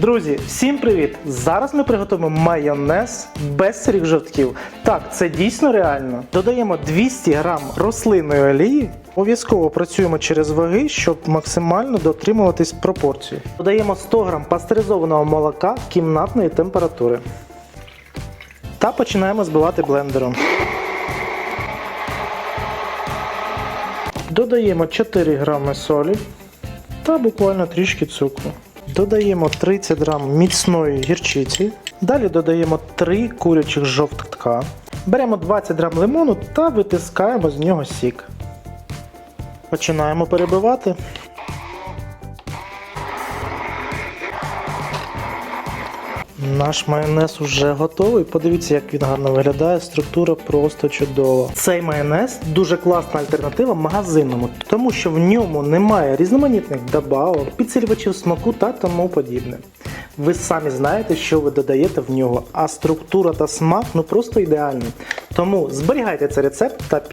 Друзі, всім привіт! Зараз ми приготуємо майонез без сирих жовтків. Так, це дійсно реально. Додаємо 200 г рослинної олії. Обов'язково працюємо через ваги, щоб максимально дотримуватись пропорції. Додаємо 100 г пастеризованого молока кімнатної температури. Та починаємо збивати блендером. Додаємо 4 грами солі та буквально трішки цукру. Додаємо 30 грам міцної гірчиці. Далі додаємо 3 курячих жовтка. Беремо 20 грам лимону та витискаємо з нього сік. Починаємо перебивати. Наш майонез уже готовий. Подивіться, як він гарно виглядає. Структура просто чудова. Цей майонез дуже класна альтернатива магазинному, тому що в ньому немає різноманітних добавок, підсилювачів смаку та тому подібне. Ви самі знаєте, що ви додаєте в нього, а структура та смак ну просто ідеальні. Тому зберігайте цей рецепт та